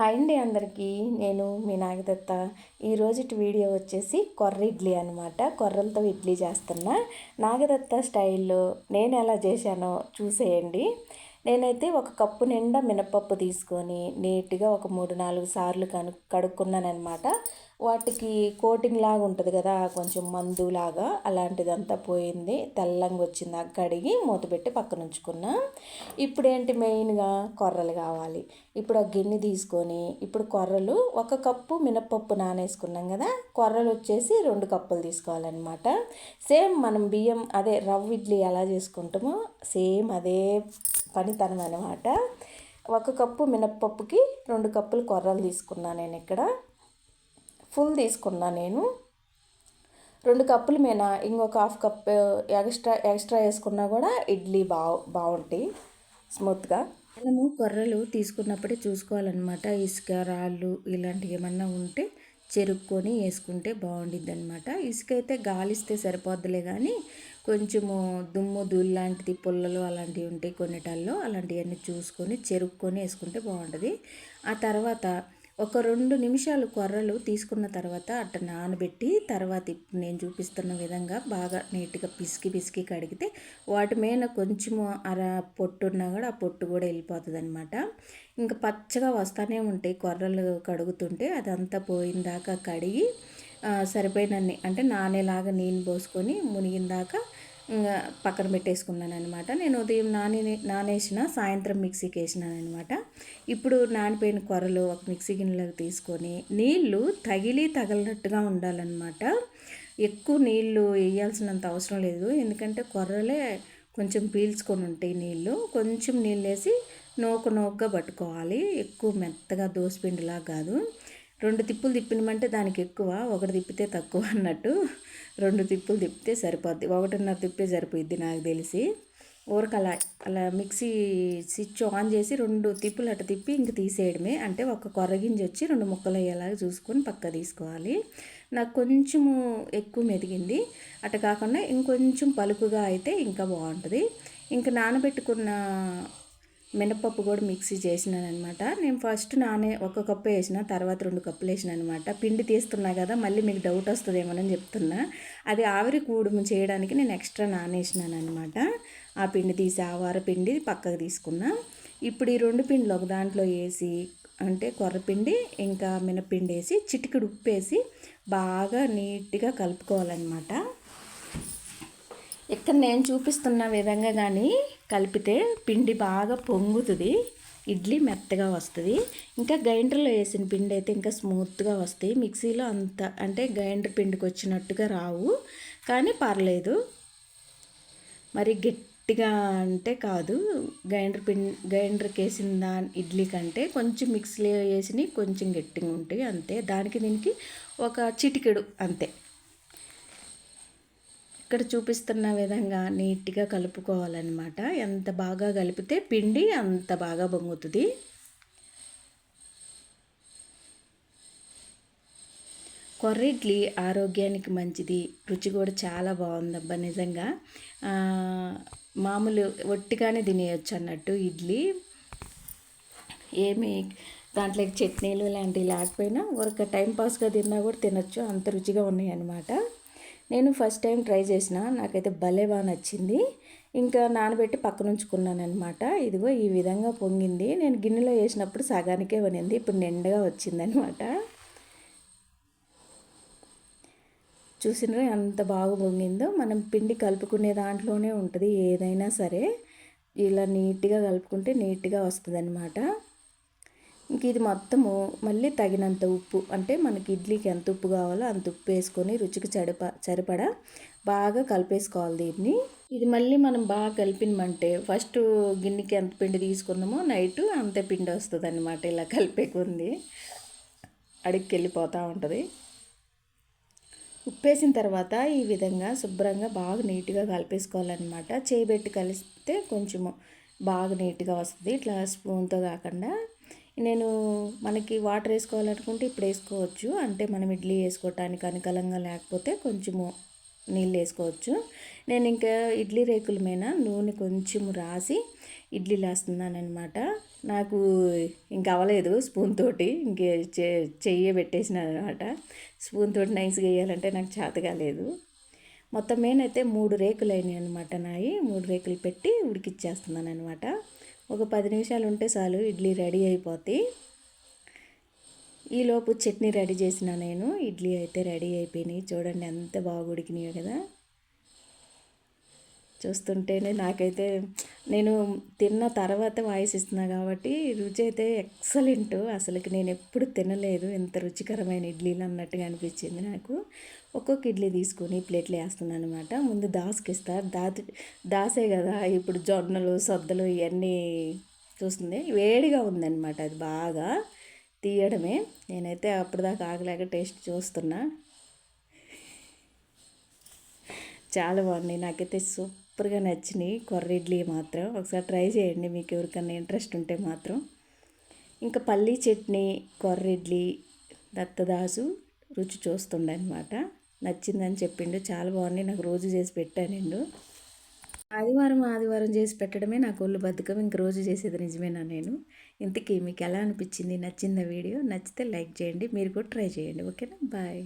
Hi అండి అందరికీ. నేను మీ నాగదత్త. ఈరోజు వీడియో వచ్చేసి కొర్ర ఇడ్లీ అనమాట కొర్రలతో ఇడ్లీ చేస్తున్నా. నాగదత్త స్టైల్లో నేను ఎలా చేశానో చూసేయండి. నేనైతే ఒక కప్పు నిండా మినపప్పు తీసుకొని నీట్గా ఒక మూడు నాలుగు సార్లు కను కడుక్కున్నానమాట వాటికి కోటింగ్ లాగా ఉంటుంది కదా కొంచెం మందు లాగా అలాంటిదంతా పోయింది. తెల్లంగా వచ్చింది కడిగి మూత పెట్టి పక్కన ఉంచుకున్నా ఇప్పుడు ఏంటి మెయిన్గా కొర్రలు కావాలి. ఇప్పుడు ఒక గిన్నె తీసుకొని ఇప్పుడు కొర్రలు ఒక కప్పు మినపప్పు నానేసుకున్నాం కదా కొర్రలు వచ్చేసి రెండు కప్పులు తీసుకోవాలన్నమాట. సేమ్ మనం బియ్యం అదే రవ్వ ఇడ్లీ ఎలా చేసుకుంటామో సేమ్ అదే పనితనం అనమాట ఒక కప్పు మినప్పప్పుకి రెండు కప్పులు కొర్రలు తీసుకున్నాను నేను ఇక్కడ. ఫుల్ తీసుకున్నా నేను. రెండు కప్పుల మీద ఇంకొక హాఫ్ కప్ ఎక్స్ట్రా ఎక్స్ట్రా వేసుకున్నా కూడా ఇడ్లీ బాగు బాగుంటాయి స్మూత్గా మనము కొర్రలు తీసుకున్నప్పుడే చూసుకోవాలన్నమాట. ఇసుక రాళ్ళు ఇలాంటివి ఏమన్నా ఉంటే చెరుక్కొని వేసుకుంటే బాగుండిద్ది అనమాట ఇసుక అయితే గాలిస్తే సరిపోద్దులే కానీ కొంచెము దుమ్ము ధూళి లాంటిది పుల్లలు అలాంటివి ఉంటాయి కొన్నిటల్లో. అలాంటివన్నీ చూసుకొని చెరుక్కొని వేసుకుంటే బాగుంటుంది. ఆ తర్వాత ఒక రెండు నిమిషాలు కొర్రలు తీసుకున్న తర్వాత అట్ట నానబెట్టి తర్వాత ఇప్పుడు నేను చూపిస్తున్న విధంగా బాగా నీట్గా పిసికి పిసికి కడిగితే వాటి మీద కొంచెము అర పొట్టు ఉన్నా కూడా ఆ పొట్టు కూడా వెళ్ళిపోతుంది అనమాట ఇంకా పచ్చగా వస్తూనే ఉంటాయి కొర్రలు కడుగుతుంటే. అదంతా పోయిన దాకా కడిగి సరిపోయినన్ని. అంటే నానేలాగా నీళ్ళు పోసుకొని మునిగిన దాకా ఇంకా పక్కన పెట్టేసుకున్నాను అనమాట నేను ఉదయం నానే నానేసిన సాయంత్రం మిక్సీకి వేసినాను అనమాట ఇప్పుడు నానిపోయిన కొరలు ఒక మిక్సీ గిన్నెలోకి తీసుకొని నీళ్ళు తగిలి తగలనట్టుగా ఉండాలన్నమాట. ఎక్కువ నీళ్ళు వేయాల్సినంత అవసరం లేదు. ఎందుకంటే కొర్రలే కొంచెం పీల్చుకొని ఉంటాయి నీళ్ళు. కొంచెం నీళ్ళు వేసి నోక నోకగా పట్టుకోవాలి. ఎక్కువ మెత్తగా దోసపిండిలా కాదు. రెండు తిప్పులు తిప్పినమంటే దానికి ఎక్కువ ఒకటి తిప్పితే తక్కువ అన్నట్టు రెండు తిప్పులు తిప్పితే సరిపోద్ది. ఒకటిన్నర తిప్పే సరిపోద్ది నాకు తెలిసి. ఊరికి అలా అలా మిక్సీ స్విచ్ ఆన్ చేసి రెండు తిప్పులు అట్ట తిప్పి ఇంక తీసేయడమే. అంటే ఒక కొర్రగింజ వచ్చి రెండు ముక్కలు అయ్యేలాగా చూసుకొని పక్క తీసుకోవాలి. నాకు కొంచెము ఎక్కువ మెదిగింది. అట్ట కాకుండా ఇంకొంచెం పలుకుగా అయితే ఇంకా బాగుంటుంది. ఇంకా నానబెట్టుకున్న మినపప్పు కూడా మిక్సీ చేసినాను అనమాట నేను ఫస్ట్ నానే ఒక కప్పు వేసిన తర్వాత రెండు కప్పులు వేసిన అనమాట పిండి తీస్తున్నా కదా మళ్ళీ మీకు డౌట్ వస్తుందేమోనని చెప్తున్నా. అది ఆవిరి కూడుము చేయడానికి నేను ఎక్స్ట్రా నానేసినాను అనమాట ఆ పిండి తీసి ఆవార పిండి పక్కకు తీసుకున్నా. ఇప్పుడు ఈ రెండు పిండిలు ఒక దాంట్లో వేసి అంటే కొర్రపిండి ఇంకా మినపిండి వేసి చిటికెడు ఉప్పు వేసి బాగా నీట్గా కలుపుకోవాలన్నమాట. ఇక్కడ నేను చూపిస్తున్న విధంగా కానీ కలిపితే పిండి బాగా పొంగుతుంది. ఇడ్లీ మెత్తగా వస్తుంది. ఇంకా గ్రైండర్లో వేసిన పిండి అయితే ఇంకా స్మూత్గా వస్తాయి. మిక్సీలో అంత అంటే గ్రైండర్ పిండికి వచ్చినట్టుగా రావు. కానీ పర్లేదు. మరి గట్టిగా అంటే కాదు. గ్రైండర్ పిండి గ్రైండర్కి వేసిన దాని ఇడ్లీ కంటే కొంచెం మిక్సీలో వేసినవి కొంచెం గట్టిగా ఉంటాయి. అంతే. దానికి దీనికి ఒక చిటికెడు అంతే. ఇక్కడ చూపిస్తున్న విధంగా నీట్గా కలుపుకోవాలన్నమాట. ఎంత బాగా కలిపితే పిండి అంత బాగా పొంగుతుంది. కొర్రిడ్లీ ఆరోగ్యానికి మంచిది. రుచి కూడా చాలా బాగుందబ్బా నిజంగా. మామూలు ఒట్టిగానే తినేయచ్చు అన్నట్టు ఇడ్లీ. ఏమి దాంట్లో చట్నీలు లాంటివి లేకపోయినా ఒక టైంపాస్గా తిన్నా కూడా తినచ్చు. అంత రుచిగా ఉన్నాయి అన్నమాట నేను ఫస్ట్ టైం ట్రై చేసిన. నాకైతే భలే బాగా నచ్చింది. ఇంకా నానబెట్టి పక్కన ఉంచుకున్నాను అనమాట ఇదిగో ఈ విధంగా పొంగింది. నేను గిన్నెలో వేసినప్పుడు సగానికే పనింది ఇప్పుడు నిండుగా వచ్చిందనమాట చూసినరా ఎంత బాగా పొంగిందో. మనం పిండి కలుపుకునే దాంట్లోనే ఉంటుంది. ఏదైనా సరే ఇలా నీట్గా కలుపుకుంటే నీట్గా వస్తుంది అనమాట ఇంక ఇది మొత్తము మళ్ళీ తగినంత ఉప్పు అంటే మనకి ఇడ్లీకి ఎంత ఉప్పు కావాలో అంత ఉప్పు వేసుకొని రుచికి చడిప సరిపడా బాగా కలిపేసుకోవాలి దీన్ని. ఇది మళ్ళీ మనం బాగా కలిపినమంటే ఫస్ట్ గిన్నెకి ఎంత పిండి తీసుకున్నామో నైట్ అంతే పిండి వస్తుంది అనమాట ఇలా కలిపేకుంది అడిగికి వెళ్ళిపోతూ ఉంటుంది. ఉప్పేసిన తర్వాత ఈ విధంగా శుభ్రంగా బాగా నీట్గా కలిపేసుకోవాలన్నమాట. చేయబెట్టి కలిస్తే కొంచెము బాగా నీట్గా వస్తుంది. ఇట్లా స్పూన్తో కాకుండా నేను మనకి వాటర్ వేసుకోవాలనుకుంటే ఇప్పుడు వేసుకోవచ్చు. అంటే మనం ఇడ్లీ వేసుకోవటానికి అనుకూలంగా లేకపోతే కొంచెము నీళ్ళు వేసుకోవచ్చు. నేను ఇంకా ఇడ్లీ రేకుల మీద నూనె కొంచెం రాసి ఇడ్లీలు వేస్తున్నాను అనమాట నాకు ఇంక అవ్వలేదు స్పూన్ తోటి ఇంకే చెయ్యి పెట్టేసినాను అనమాట స్పూన్ తోటి నైస్గా వేయాలంటే నాకు చేత కాలేదు మొత్తం నేనైతే మూడు రేకులు అయినాయి అనమాట నాయి. మూడు రేకులు పెట్టి ఉడికిచ్చేస్తున్నాను అనమాట ఒక పది నిమిషాలు ఉంటే చాలు ఇడ్లీ రెడీ అయిపోతాయి ఈలోపు చట్నీ రెడీ చేసిన నేను. ఇడ్లీ అయితే రెడీ అయిపోయినాయి. చూడండి ఎంత బాగా ఉడికినాయో కదా. చూస్తుంటేనే నాకైతే నేను తిన్న తర్వాత వాయిస్ ఇస్తున్నా కాబట్టి రుచి అయితే ఎక్సలెంట్. అసలుకి నేను ఎప్పుడు తినలేదు. ఇంత రుచికరమైన ఇడ్లీలు అన్నట్టుగా అనిపించింది నాకు. ఒక్కొక్క ఇడ్లీ తీసుకొని ప్లేట్లు వేస్తున్నాను అనమాట ముందు దాసుకి ఇస్తారు దాతి దాసే కదా ఇప్పుడు జొన్నలు సొద్దలు ఇవన్నీ చూస్తుంది. వేడిగా ఉందన్నమాట అది బాగా తీయడమే. నేనైతే అప్పటిదాకా ఆగలేక టేస్ట్ చూస్తున్నా. చాలా బాగున్నాయి. నాకైతే సూపర్గా నచ్చినాయి. కొర్ర ఇడ్లీ మాత్రం. ఒకసారి ట్రై చేయండి. మీకు ఎవరికన్నా ఇంట్రెస్ట్ ఉంటే మాత్రం. ఇంకా పల్లీ చట్నీ కొర్ర ఇడ్లీ దత్తదాసు రుచి చూస్తుండే అనమాట నచ్చిందని చెప్పిండు. చాలా బాగున్నాయి. నాకు రోజు చేసి పెట్టానండు. ఆదివారం ఆదివారం చేసి పెట్టడమే నాకు ఒళ్ళు బతుకం ఇంక రోజు చేసేది నిజమేనా నేను? ఇంతకీ మీకు ఎలా అనిపించింది? నచ్చిందా వీడియో? నచ్చితే లైక్ చేయండి. మీరు కూడా ట్రై చేయండి. ఓకేనా? బాయ్.